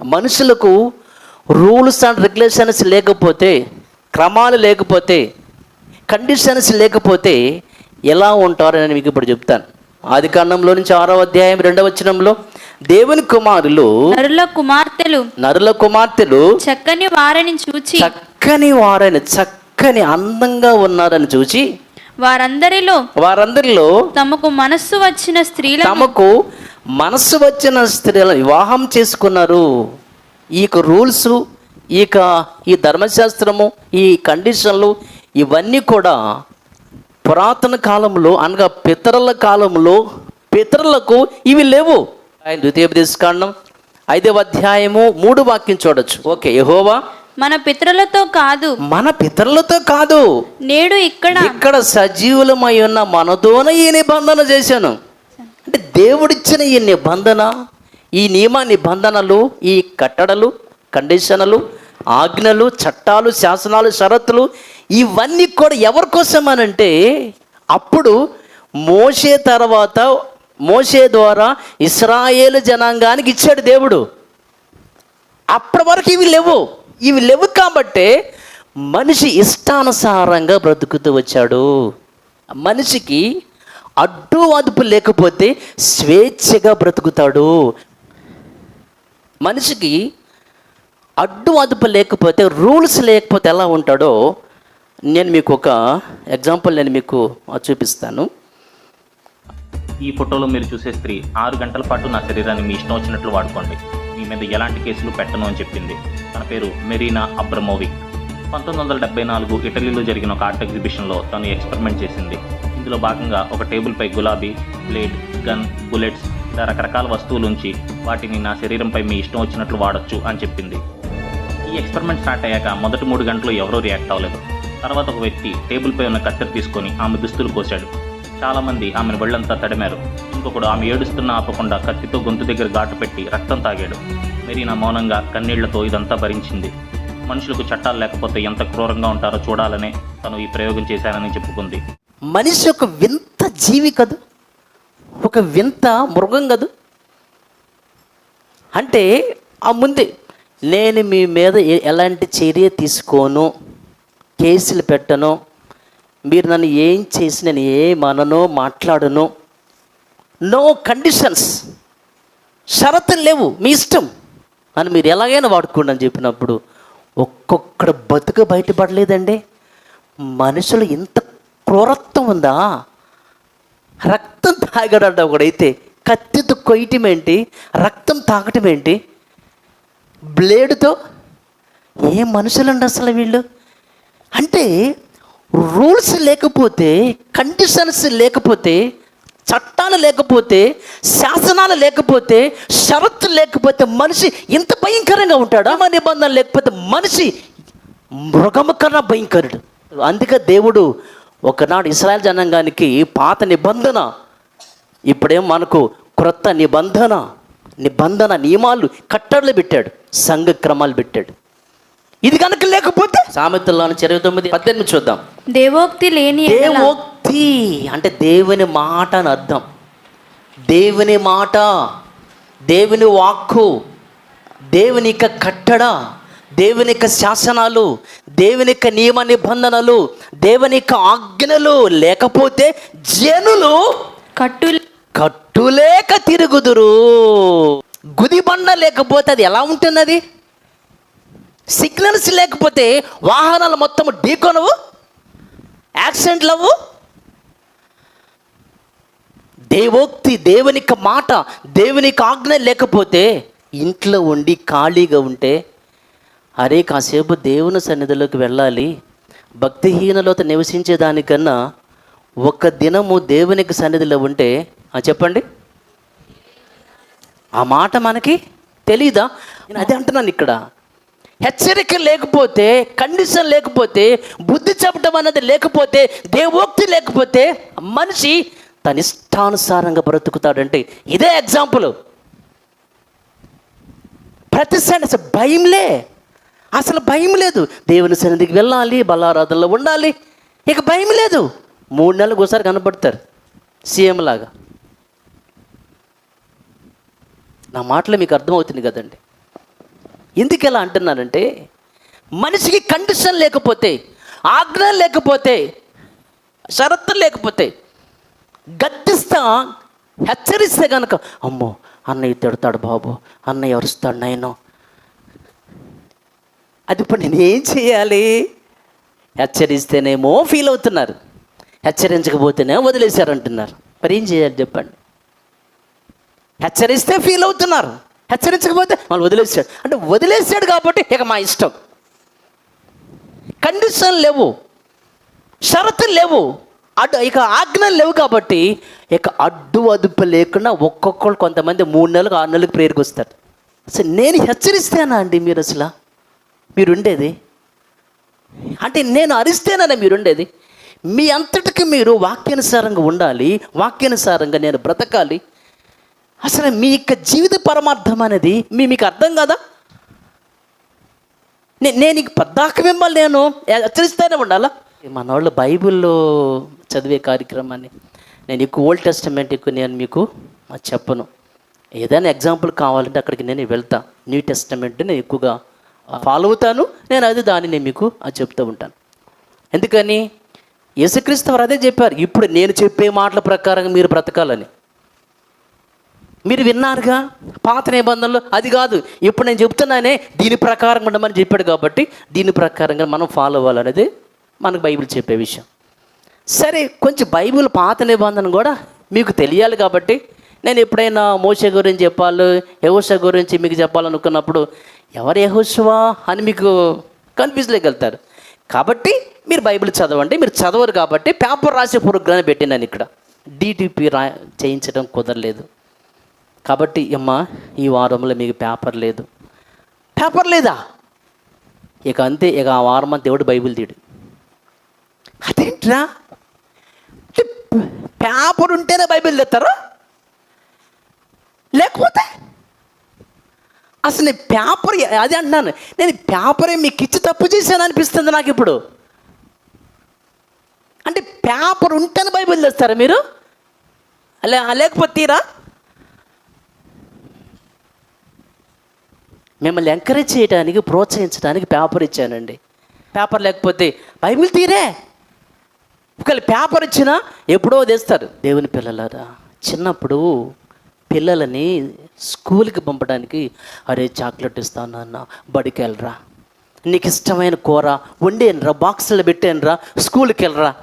మనుషులకు rules and regulations లేకపోతే క్రమాలు లేకపోతే కండిషన్స్ లేకపోతే ఎలా ఉంటారని నేను మీకు ఇప్పుడు చెప్తాను. ఆది కాండంలో నుంచి ఆరో అధ్యాయం రెండవ వచనంలో దేవుని కుమారులు నరుల కుమార్తెలు నరుల కుమార్తెలు చక్కని వారిని చూచి చక్కని వారైన చక్కని అందంగా ఉన్నారని చూచి వారందరిలో వారందరిలో తమకు మనస్సు వచ్చిన స్త్రీల తమకు మనస్సు వచ్చిన స్త్రీలను వివాహం చేసుకున్నారు. ఈ రూల్స్ ఈ యొక్క ఈ ధర్మశాస్త్రము ఈ కండిషన్లు ఇవన్నీ కూడా పురాతన కాలంలో అనగా పితరుల కాలంలో పితరులకు ఇవి లేవు. ఆయన ద్వితీయోపదేశకాండం ఐదవ అధ్యాయము మూడు వాక్యం చూడొచ్చు. ఓకే యహోవా. మన పితరులతో కాదు. మన పితరులతో కాదు. నేడు ఇక్కడ ఇక్కడ సజీవులమై ఉన్న మనతోనే ఈ నిబంధన చేశాను. అంటే దేవుడిచ్చిన ఈ నిబంధన ఈ నియమ నిబంధనలు ఈ కట్టడలు కండిషన్లు ఆజ్ఞలు చట్టాలు శాసనాలు షరతులు ఇవన్నీ కూడా ఎవరి కోసం అనంటే అప్పుడు మోసే తర్వాత మోసే ద్వారా ఇస్రాయేలు జనాంగానికి ఇచ్చాడు దేవుడు. అప్పటి వరకు ఇవి లేవు. ఇవి లేవు కాబట్టే మనిషి ఇష్టానుసారంగా బ్రతుకుతూ వచ్చాడు. మనిషికి అడ్డు అదుపు లేకపోతే స్వేచ్ఛగా బ్రతుకుతాడు. మనిషికి అడ్డు అదుపు లేకపోతే రూల్స్ లేకపోతే ఎలా ఉంటాడో నేను మీకు ఒక ఎగ్జాంపుల్ నేను మీకు చూపిస్తాను. ఈ ఫోటోలో మీరు చూసే స్త్రీ ఆరు గంటల పాటు నా శరీరాన్ని మీ ఇష్టం వచ్చినట్లు వాడుకోండి. మీ మీద ఎలాంటి కేసులు పెట్టను అని చెప్పింది. తన పేరు మెరీనా అబ్రమోవిక్. పంతొమ్మిది వందల డెబ్బై నాలుగు ఇటలీలో జరిగిన ఒక ఆర్ట్ ఎగ్జిబిషన్లో తను ఎక్స్పెరిమెంట్ చేసింది. ఇందులో భాగంగా ఒక టేబుల్పై గులాబీ బ్లేడ్ గన్ బుల్లెట్స్ ఇలా రకరకాల వస్తువులు ఉంచి వాటిని నా శరీరంపై మీ ఇష్టం వచ్చినట్లు వాడొచ్చు అని చెప్పింది. ఈ ఎక్స్పెరిమెంట్ స్టార్ట్ అయ్యాక మొదటి మూడు గంటలు ఎవరూ రియాక్ట్ అవ్వలేదు. తర్వాత ఒక వ్యక్తి టేబుల్పై ఉన్న కత్తెర తీసుకొని ఆమె దుస్తులు కోశాడు. చాలామంది ఆమెను వెళ్ళంతా తడిమారు. ఇంకొకడు ఆమె ఏడుస్తున్న ఆపకుండా కత్తితో గొంతు దగ్గర ఘాటు పెట్టి రక్తం తాగాడు. మెరీనా మౌనంగా కన్నీళ్ళతో ఇదంతా భరించింది. మనుషులకు చట్టాలు లేకపోతే ఎంత క్రూరంగా ఉంటారో చూడాలనే తను ఈ ప్రయోగం చేశానని చెప్పుకుంది. మనిషి ఒక వింత జీవి కదు? ఒక వింత మృగం కదు? అంటే ఆ ముందే నేను మీ మీద ఎలాంటి చర్య తీసుకోను కేసులు పెట్టను మీరు నన్ను ఏం చేసి నేను ఏమనను మాట్లాడను. No conditions. షరతులు లేవు మీ ఇష్టం. అని మీరు ఎలాగైనా వాడుకోండి అని చెప్పినప్పుడు ఒక్కొక్కడు బతుకు బయటపడలేదండి. మనుషులు ఇంత క్రూరత్వం ఉందా? రక్తం తాగాడంట ఒకడైతే కత్తితో కొయ్యటం ఏంటి? రక్తం తాగటం ఏంటి? బ్లేడుతో? ఏ మనుషులండి అసలు వీళ్ళు? అంటే రూల్స్ లేకపోతే కండిషన్స్ లేకపోతే చట్టాలు లేకపోతే శాసనాలు లేకపోతే షరతులు లేకపోతే మనిషి ఇంత భయంకరంగా ఉంటాడా? మా నిబంధన లేకపోతే మనిషి మృగము కన్నా భయంకరుడు. అందుకే దేవుడు ఒకనాడు ఇస్రాయల్ జనాంగానికి పాత నిబంధన ఇప్పుడేం మనకు క్రొత్త నిబంధన నిబంధన నియమాలు కట్టడలు పెట్టాడు సంఘ క్రమాలు పెట్టాడు. ఇది కనుక లేకపోతే సామెతల్లోని ఇరవై తొమ్మిది పద్దెనిమిది చూద్దాం. దేవోక్తి లేని దేవోక్తి అంటే దేవుని మాట అని అర్థం. దేవుని మాట దేవుని వాక్కు దేవుని యొక్క కట్టడ దేవుని యొక్క శాసనాలు దేవుని యొక్క నియమ నిబంధనలు దేవుని యొక్క ఆజ్ఞలు లేకపోతే జనులు కట్టు కట్టులేక తిరుగుదురు. గుదిబండ లేకపోతే అది ఎలా ఉంటుంది అది సిగ్నల్స్ లేకపోతే వాహనాలు మొత్తం ఢీకొనవు? యాక్సిడెంట్లు అవ్వు? దేవోక్తి దేవునికి మాట దేవునికి ఆజ్ఞ లేకపోతే ఇంట్లో ఉండి ఖాళీగా ఉంటే అరే కాసేపు దేవుని సన్నిధిలోకి వెళ్ళాలి. భక్తిహీనలతో నివసించేదానికన్నా ఒక్క దినము దేవునికి సన్నిధిలో ఉంటే చెప్పండి. ఆ మాట మనకి తెలీదా? నేను అదే అంటున్నాను ఇక్కడ. హెచ్చరిక లేకపోతే కండిషన్ లేకపోతే బుద్ధి చెప్పడం అన్నది లేకపోతే దేవోక్తి లేకపోతే మనిషి తన ఇష్టానుసారంగా బ్రతుకుతాడంటే ఇదే ఎగ్జాంపుల్ ప్రతిసారి అసలు భయంలే. అసలు భయం లేదు. దేవుని సన్నిధికి వెళ్ళాలి బలారాధనలో ఉండాలి. ఇక భయం లేదు. మూడు నెలలకు ఒకసారి కనపడతారు. సీఎం లాగా. నా మాటలు మీకు అర్థమవుతుంది కదండి. ఎందుకు ఎలా అంటున్నానంటే మనిషికి కండిషన్ లేకపోతే ఆజ్ఞ లేకపోతే షరత్తు లేకపోతే గద్దిస్తా హెచ్చరిస్తే కనుక అమ్మో అన్నయ్య తిడతాడు బాబు అన్నయ్య అరుస్తాడు నేను అది ఇప్పుడు నేను ఏం చేయాలి? హెచ్చరిస్తేనేమో ఫీల్ అవుతున్నారు. హెచ్చరించకపోతేనే వదిలేశారంటున్నారు. మరి ఏం చేయాలి చెప్పండి? హెచ్చరిస్తే ఫీల్ అవుతున్నారు. హెచ్చరించకపోతే వాళ్ళు వదిలేశాడు. అంటే వదిలేశాడు కాబట్టి ఇక మా ఇష్టం. కండిషన్ లేవు. షరతులు లేవు. అడ్డు ఇక ఆజ్ఞలు లేవు కాబట్టి ఇక అడ్డు అదుపు లేకుండా ఒక్కొక్కరు కొంతమంది మూడు నెలలకు ఆరు నెలలకు ప్రేరుకు వస్తారు. అసలు నేను హెచ్చరిస్తానా అండి మీరు అసలు? మీరు ఉండేది అంటే నేను అరిస్తేనే మీరు ఉండేది మీ అంతటికి మీరు వాక్యానుసారంగా ఉండాలి వాక్యానుసారంగా నేను బ్రతకాలి. అసలు మీ యొక్క జీవిత పరమార్థం అనేది మీ మీకు అర్థం కదా? నేను ఇక పద్దాక మిమ్మల్ని నేను. హెచ్చరిస్తూనే ఉండాలా? మన వాళ్ళు బైబిల్లో చదివే కార్యక్రమాన్ని నేను ఎక్కువ ఓల్డ్ టెస్టమెంట్ ఎక్కువ నేను మీకు చెప్పను. ఏదైనా ఎగ్జాంపుల్ కావాలంటే అక్కడికి నేను వెళ్తా. న్యూ టెస్టమెంట్ నేను ఎక్కువగా ఫాలో అవుతాను నేను అది దాన్ని నేను మీకు అది చెప్తూ ఉంటాను. ఎందుకని? యేసుక్రీస్తు వారు అదే చెప్పారు ఇప్పుడు నేను చెప్పే మాటల ప్రకారంగా మీరు బ్రతకాలని. మీరు విన్నారుగా? పాత నిబంధనలు అది కాదు. ఇప్పుడు నేను చెప్తున్నానే దీని ప్రకారం ఉండమని చెప్పాడు కాబట్టి దీని ప్రకారంగా మనం ఫాలో అవ్వాలనేది మనకు బైబిల్ చెప్పే విషయం. సరే కొంచెం బైబిల్ పాత నిబంధన కూడా మీకు తెలియాలి కాబట్టి నేను ఎప్పుడైనా మోస గురించి చెప్పాలి యవస గురించి మీకు చెప్పాలనుకున్నప్పుడు ఎవరు యహోషవా అని మీకు కన్ఫ్యూజ్లోకి కాబట్టి మీరు బైబిల్ చదవండి మీరు చదవరు కాబట్టి పేపర్ రాసే ప్రోగ్రామ్ పెట్టినాను ఇక్కడ. డిటిపి రా చేయించడం కుదరలేదు. కాబట్టి అమ్మ ఈ వారంలో మీకు పేపర్ లేదు. పేపర్ లేదా? ఇక అంతే ఇక ఆ వారం దేవుడు బైబిల్ తీడు? అదేంట్రా? పేపర్ ఉంటేనే బైబిల్ తెస్తారా లేకపోతే అసలు నేను పేపర్ అదే అంటున్నాను. నేను పేపరే మీకు ఇచ్చి తప్పు చేశాను అనిపిస్తుంది నాకు ఇప్పుడు. అంటే పేపర్ ఉంటేనే బైబిల్ తెస్తారా మీరు? అలా లేకపోతే తీరా? మిమ్మల్ని ఎంకరేజ్ చేయడానికి ప్రోత్సహించడానికి పేపర్ ఇచ్చానండి. పేపర్ లేకపోతే బైబిల్ తీరే. ఒకవేళ పేపర్ ఇచ్చినా ఎప్పుడో తెస్తారు. దేవుని పిల్లలారా చిన్నప్పుడు పిల్లలని స్కూల్కి పంపడానికి అరే చాక్లెట్ ఇస్తాను నాన్న బడికి వెళ్ళరా నీకు ఇష్టమైన కూర వండేనరా బాక్సులు పెట్టానురా స్కూల్కి వెళ్ళరా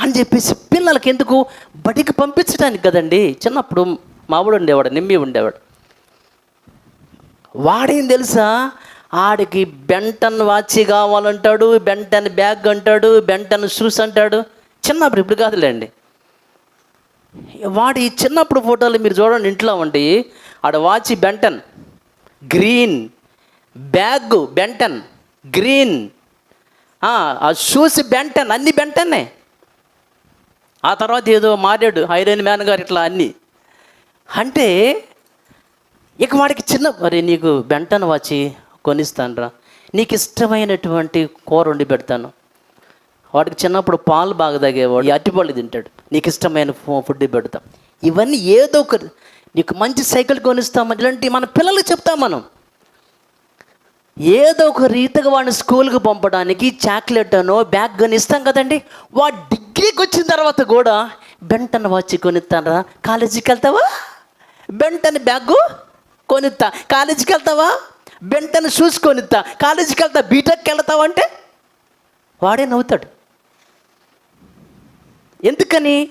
అని చెప్పేసి పిల్లలకి ఎందుకు? బడికి పంపించడానికి కదండి. చిన్నప్పుడు మావుడు ఉండేవాడు నిమ్మి ఉండేవాడు. వాడేం తెలుసా? ఆడికి బెంటన్ వాచి కావాలంటాడు బెంటన్ బ్యాగ్ అంటాడు బెంటన్ షూస్ అంటాడు. చిన్నప్పుడు ఇప్పుడు కాదులేండి. వాడి చిన్నప్పుడు ఫోటోలు మీరు చూడండి ఇంట్లో ఉండి ఆడ watch Benetton. Green. Bag Benetton. Green. ఆ షూస్ బెంటన్ అన్ని బెంటన్నే. ఆ తర్వాత ఏదో మారాడు ఐరన్ మ్యాన్ గారు ఇట్లా అన్నీ. అంటే ఇక వాడికి చిన్న మరి నీకు బెంటన్ వాచి కొనిస్తానురా. నీకు ఇష్టమైనటువంటి కూర వండి పెడతాను. వాడికి చిన్నప్పుడు పాలు బాగా తాగేవాడు ఈ అరటిపళ్ళు తింటాడు. నీకు ఇష్టమైన ఫు- ఫుడ్ పెడతాం. ఇవన్నీ ఏదో ఒక నీకు మంచి సైకిల్ కొనిస్తాం ఇలాంటి మన పిల్లలకు చెప్తాం మనం. ఏదో ఒక రీతిగా వాడిని స్కూల్కి పంపడానికి చాక్లెట్ అనో బ్యాగ్ అని ఇస్తాం కదండి. వాడు డిగ్రీకి వచ్చిన తర్వాత కూడా బెంటన్ వాచ్ కొనిస్తారా కాలేజీకి వెళ్తావా? బెంటన్ బ్యాగ్ కొనిస్తా. కాలేజీకి వెళ్తావా? బెంటన్ షూస్ కొనిస్తా. కాలేజీకి వెళ్తా బీటెక్కి వెళ్తావా అంటే? వాడే నవ్వుతాడు. ఎందుకని?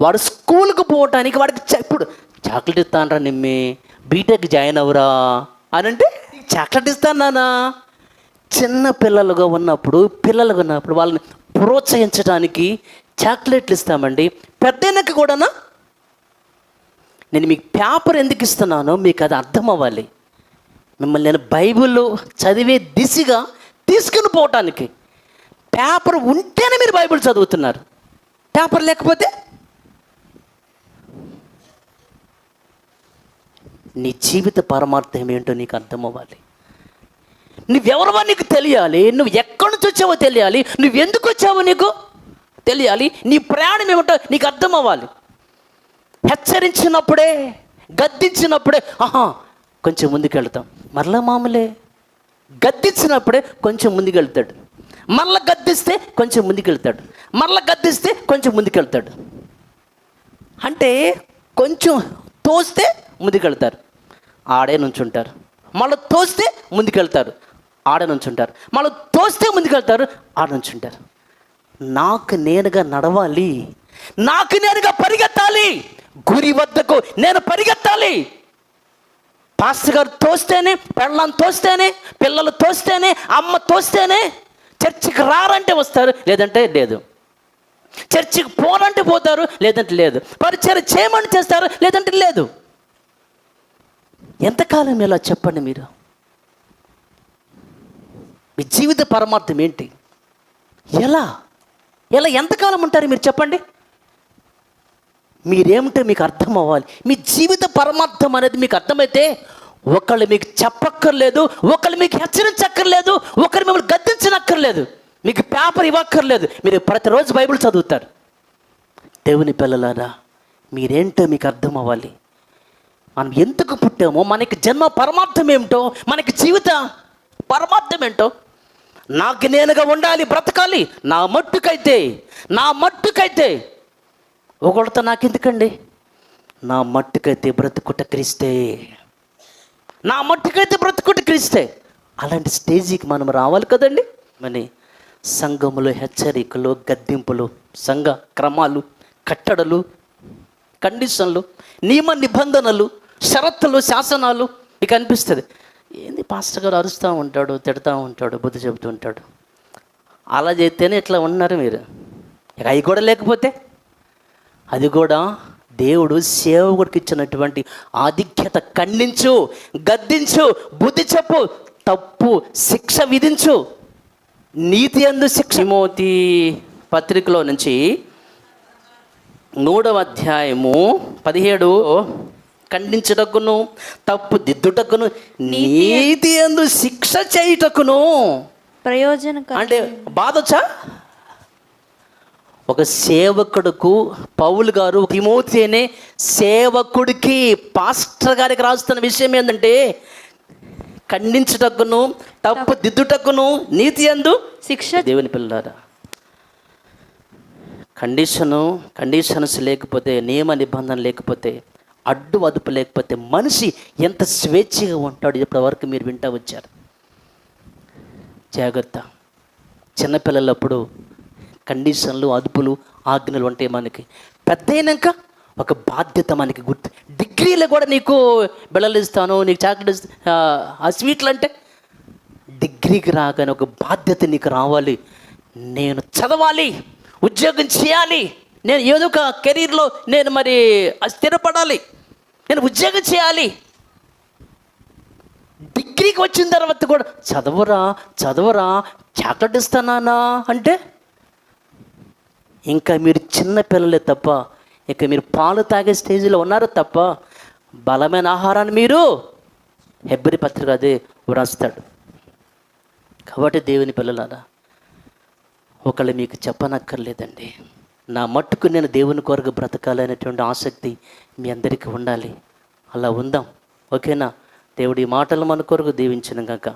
వాడు స్కూల్కి పోవటానికి వాడికి ఇప్పుడు చాక్లెట్ ఇస్తానరా నిమ్మి బీటెక్ జాయిన్ అవరా అని అంటే చాక్లెట్ ఇస్తానా చిన్న పిల్లలుగా ఉన్నప్పుడు పిల్లలుగా ఉన్నప్పుడు వాళ్ళని ప్రోత్సహించడానికి చాక్లెట్లు ఇస్తామండి. పెద్దనకి కూడానా? నేను మీకు పేపర్ ఎందుకు ఇస్తున్నానో మీకు అది అర్థం అవ్వాలి. మిమ్మల్ని నేను బైబిల్లో చదివే దిశగా తీసుకుని పోవటానికి. పేపర్ ఉంటేనే మీరు బైబిల్ చదువుతున్నారు. పేపర్ లేకపోతే నీ జీవిత పరమార్థం ఏంటో నీకు అర్థం అవ్వాలి నీకు తెలియాలి? నువ్వు ఎక్కడి నుంచి వచ్చావో తెలియాలి? నువ్వు ఎందుకు వచ్చావో నీకు తెలియాలి? నీ ప్రయాణం ఏమిటో నీకు అర్థం అవ్వాలి హెచ్చరించినప్పుడే గద్దించినప్పుడే ఆహా కొంచెం ముందుకెళ్తాం. మరలా మామూలే. గద్దించినప్పుడే కొంచెం ముందుకెళ్తాడు. మళ్ళీ గద్దిస్తే కొంచెం ముందుకెళ్తాడు. మళ్ళీ గద్దిస్తే కొంచెం ముందుకెళ్తాడు. అంటే కొంచెం తోస్తే ముందుకెళ్తారు. ఆడే నుంచుంటారు. మళ్ళీ తోస్తే ముందుకెళ్తారు. ఆడ నుంచుంటారు. మళ్ళీ తోస్తే ముందుకెళ్తారు. ఆడ నుంచుంటారు. నాకు నేనుగా నడవాలి. నాకు నేనుగా పరిగెత్తాలి. గురి వద్దకు నేను పరిగెత్తాలి. పాస్టర్ గారు తోస్తేనే పెళ్ళం తోస్తేనే పిల్లలు తోస్తేనే అమ్మ తోస్తేనే చర్చికి రారంటే వస్తారు లేదంటే లేదు. చర్చికి పోనంటే పోతారు లేదంటే లేదు. పరిచయం చేయమని చేస్తారు లేదంటే లేదు. ఎంతకాలం ఇలా చెప్పండి మీరు? మీ జీవిత పరమార్థం ఏంటి? ఎలా? ఎలా ఎంతకాలం ఉంటారు మీరు చెప్పండి? మీరేమిటో మీకు అర్థం అవ్వాలి. మీ జీవిత పరమార్థం అనేది మీకు అర్థమైతే ఒకళ్ళు మీకు చెప్పక్కర్లేదు ఒకళ్ళు మీకు హెచ్చరించక్కర్లేదు ఒకరు మిమ్మల్ని గద్దించనక్కర్లేదు. మీకు పేపర్ ఇవ్వక్కర్లేదు. మీరు ప్రతిరోజు బైబిల్ చదువుతారు. దేవుని పిల్లలారా మీరేంటో మీకు అర్థం అవ్వాలి. మనం ఎందుకు పుట్టామో మనకి జన్మ పరమార్థం ఏమిటో మనకి జీవిత పరమార్థం ఏంటో నాకు నేనుగా ఉండాలి బ్రతకాలి నా మట్టుకైతే నా మట్టుకైతే ఒకళ్ళతో నాకెందుకండి? నా మట్టుకైతే బ్రతుకుట క్రీస్తే. నా మట్టుకైతే బ్రతుకుట క్రీస్తే. అలాంటి స్టేజీకి మనం రావాలి కదండి? మరి సంఘములో హెచ్చరికలు గద్దింపులు సంఘ క్రమాలు కట్టడలు కండిషన్లు నియమ నిబంధనలు షరత్తులు శాసనాలు మీకు అనిపిస్తుంది. ఏంది పాస్టర్ గారు అరుస్తూ ఉంటాడు తిడతా ఉంటాడు బుద్ధి చెబుతూ ఉంటాడు? అలా చేస్తేనే ఇట్లా ఉన్నారు మీరు. ఇక అవి కూడా లేకపోతే? అది కూడా దేవుడు సేవకుడికి ఇచ్చినటువంటి ఆధిక్యత ఖండించు గద్దించు బుద్ధి చెప్పు తప్పు శిక్ష విధించు. నీతి అందు శిక్ష. మోతి పత్రికలో నుంచి మూడవ అధ్యాయము పదిహేడు ఖండించుటకును తప్పు దిద్దుటకును నీతి అందు శిక్ష చేయుటకును. ప్రయోజనకరం. అంటే బాధొచ్చా? ఒక సేవకుడుకు పౌలు గారు తిమోతి అనే సేవకుడికి పాస్టర్ గారికి రాస్తున్న విషయం ఏంటంటే ఖండించుటకును తప్పు దిద్దుటకును నీతి అందు శిక్ష. దేవుని పిల్లారా కండిషను కండిషన్స్ లేకపోతే నియమ నిబంధన లేకపోతే అడ్డు అదుపు లేకపోతే మనిషి ఎంత స్వేచ్ఛగా ఉంటాడు ఇప్పటివరకు మీరు వింటా వచ్చారు. జాగ్రత్త. చిన్నపిల్లలప్పుడు కండిషన్లు అదుపులు ఆజ్ఞలు ఉంటాయి మనకి పెద్దయినాక ఒక బాధ్యత మనకి గుర్తు. డిగ్రీలో కూడా నీకు బిళ్ళలు ఇస్తాను నీకు చాక్లెట్ ఇస్తా ఆ స్వీట్లు అంటే డిగ్రీకి రాగానే ఒక బాధ్యత నీకు రావాలి. నేను చదవాలి ఉద్యోగం చేయాలి నేను ఏదో ఒక కెరీర్లో నేను మరి స్థిరపడాలి. నేను ఉద్యోగం చేయాలి. డిగ్రీకి వచ్చిన తర్వాత కూడా చదవరా చదవరా చాక్లెట్ ఇస్తానా అంటే? ఇంకా మీరు చిన్న పిల్లలే తప్ప ఇంకా మీరు పాలు తాగే స్టేజ్లో ఉన్నారు తప్ప బలమైన ఆహారాన్ని మీరు హెబ్బరి పత్రిక అదే వ్రాస్తాడు. కాబట్టి దేవుని పిల్లలారా ఒకళ్ళు మీకు చెప్పనక్కర్లేదండి. నా మట్టుకు నేను దేవుని కొరకు బ్రతకాలనేటువంటి ఆసక్తి మీ అందరికీ ఉండాలి. అలా ఉందాం. ఓకేనా? దేవుడి మాటలు మన కొరకు దీవించిన గాక.